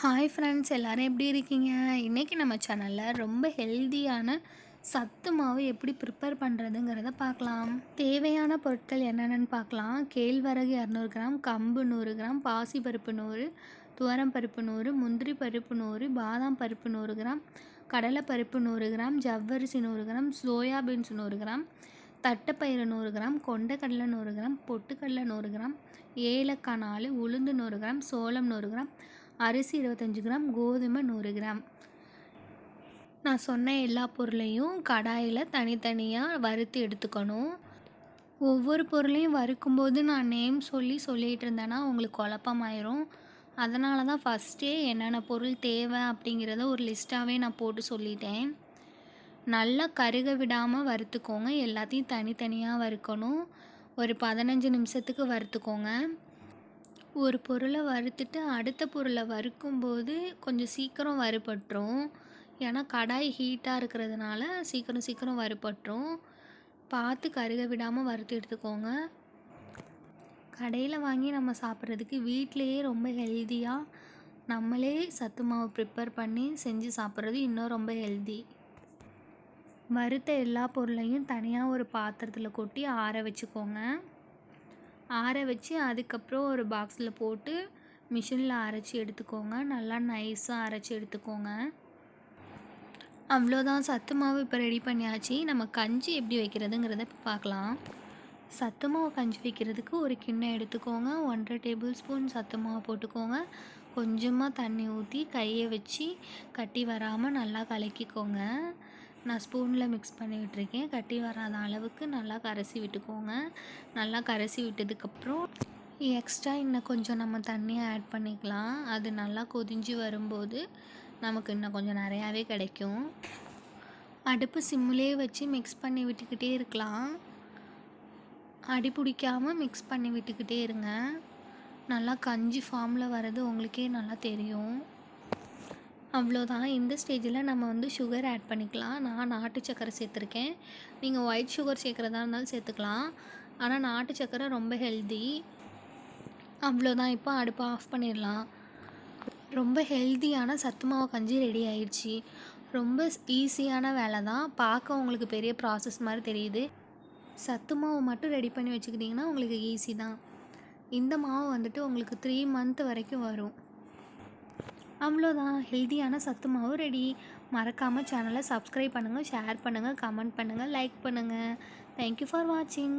Hi friends எல்லோரும் எப்படி இருக்கீங்க இன்றைக்கி நம்ம சேனலில் ரொம்ப ஹெல்தியான சத்து மாவு எப்படி ப்ரிப்பேர் பண்ணுறதுங்கிறத பார்க்கலாம் தேவையான பொருட்கள் என்னென்னு பார்க்கலாம் கேழ்வரகு இரநூறு கிராம் கம்பு நூறு கிராம் பாசி பருப்பு நூறு துவரம் பருப்பு நூறு முந்திரி பருப்பு நூறு பாதாம் பருப்பு நூறு கிராம் கடலை பருப்பு நூறு கிராம் ஜவ்வரிசி நூறு கிராம் சோயாபீன்ஸ் நூறு கிராம் தட்டைப்பயிறு நூறு கிராம் கொண்டைக்கடலை நூறு கிராம் பொட்டுக்கடலை நூறு கிராம் ஏலக்காய் நாலு உளுந்து நூறு கிராம் சோளம் நூறு கிராம் அரிசி இருபத்தஞ்சி கிராம் கோதுமை நூறு கிராம். நான் சொன்ன எல்லா பொருளையும் கடாயில் தனித்தனியாக வறுத்து எடுத்துக்கணும். ஒவ்வொரு பொருளையும் வறுக்கும்போது நான் நேம் சொல்லி சொல்லிகிட்டு இருந்தேன்னா உங்களுக்கு குழப்பமாயிரும். அதனால தான் ஃபஸ்ட்டே என்னென்ன பொருள் தேவை அப்படிங்கிறத ஒரு லிஸ்ட்டாகவே நான் போட்டு சொல்லிட்டேன். நல்லா கருக விடாமல் வறுத்துக்கோங்க. எல்லாத்தையும் தனித்தனியாக வறுக்கணும். ஒரு பதினஞ்சு நிமிஷத்துக்கு வறுத்துக்கோங்க. ஒரு பொருளை வறுத்துட்டு அடுத்த பொருளை வறுக்கும்போது கொஞ்சம் சீக்கிரம் வறுபட்டுரும். ஏன்னா கடாய் ஹீட்டாக இருக்கிறதுனால சீக்கிரம் சீக்கிரம் வறுபட்டுரும். பார்த்து கருக விடாமல் வறுத்து எடுத்துக்கோங்க. கடையில் வாங்கி நம்ம சாப்பிட்றதுக்கு வீட்டிலையே ரொம்ப ஹெல்த்தியாக நம்மளே சத்து மாவு ப்ரிப்பேர் பண்ணி செஞ்சு சாப்பிட்றது இன்னும் ரொம்ப ஹெல்தி வறுத்த எல்லா பொருளையும் தனியாக ஒரு பாத்திரத்தில் கொட்டி ஆற வச்சுக்கோங்க. ஆற வச்சு அதுக்கப்புறம் ஒரு பாக்ஸில் போட்டு மிஷினில் அரைச்சி எடுத்துக்கோங்க. நல்லா நைஸாக அரைச்சி எடுத்துக்கோங்க. அவ்வளோதான். சத்து மாவு இப்போ ரெடி பண்ணியாச்சு. நம்ம கஞ்சி எப்படி வைக்கிறதுங்கிறத பார்க்கலாம். சத்து மாவு கஞ்சி வைக்கிறதுக்கு ஒரு கிண்ணம் எடுத்துக்கோங்க. ஒன்றரை டேபிள் ஸ்பூன் சத்து மாவு போட்டுக்கோங்க. கொஞ்சமாக தண்ணி ஊற்றி கையை வச்சு கட்டி வராமல் நல்லா கலக்கிக்கோங்க. நான் ஸ்பூனில் மிக்ஸ் பண்ணி விட்டுருக்கேன் கட்டி வராத அளவுக்கு நல்லா கரைசி விட்டுக்கோங்க. நல்லா கரைசி விட்டதுக்கப்புறம் எக்ஸ்ட்ரா இன்னும் கொஞ்சம் நம்ம தண்ணியை ஆட் பண்ணிக்கலாம். அது நல்லா கொதிஞ்சு வரும்போது நமக்கு இன்னும் கொஞ்சம் நிறையாவே கிடைக்கும். அடுப்பு சிம்முலேயே வச்சு மிக்ஸ் பண்ணி விட்டுக்கிட்டே இருக்கலாம். அடி பிடிக்காமல் மிக்ஸ் பண்ணி விட்டுக்கிட்டே இருங்க. நல்லா கஞ்சி ஃபார்மில் வர்றது உங்களுக்கே நல்லா தெரியும். அவ்வளோதான். இந்த ஸ்டேஜில் நம்ம வந்து சுகர் ஆட் பண்ணிக்கலாம். நான் நாட்டு சக்கரை சேர்த்துருக்கேன். நீங்கள் ஒயிட் சுகர் சேர்க்குறதா இருந்தாலும் சேர்த்துக்கலாம். ஆனால் நாட்டு சக்கரை ரொம்ப ஹெல்தி அவ்வளோதான். இப்போ அடுப்பை ஆஃப் பண்ணிடலாம். ரொம்ப ஹெல்த்தியான சத்து மாவு கஞ்சி ரெடி ஆயிடுச்சு. ரொம்ப ஈஸியான வேலை தான் பார்க்க உங்களுக்கு பெரிய ப்ராசஸ் மாதிரி தெரியுது. சத்து மாவு மட்டும் ரெடி பண்ணி வச்சுக்கிட்டிங்கன்னா உங்களுக்கு ஈஸி தான். இந்த மாவு வந்துட்டு உங்களுக்கு த்ரீ மந்த் வரைக்கும் வரும். அவ்வளோதான். ஹெல்த்தியான சத்து மாவு ரெடி. மறக்காமல் சேனலை சப்ஸ்கிரைப் பண்ணுங்கள் ஷேர் பண்ணுங்கள் கமெண்ட் பண்ணுங்கள் லைக் பண்ணுங்கள் தேங்க்யூ ஃபார் வாட்சிங்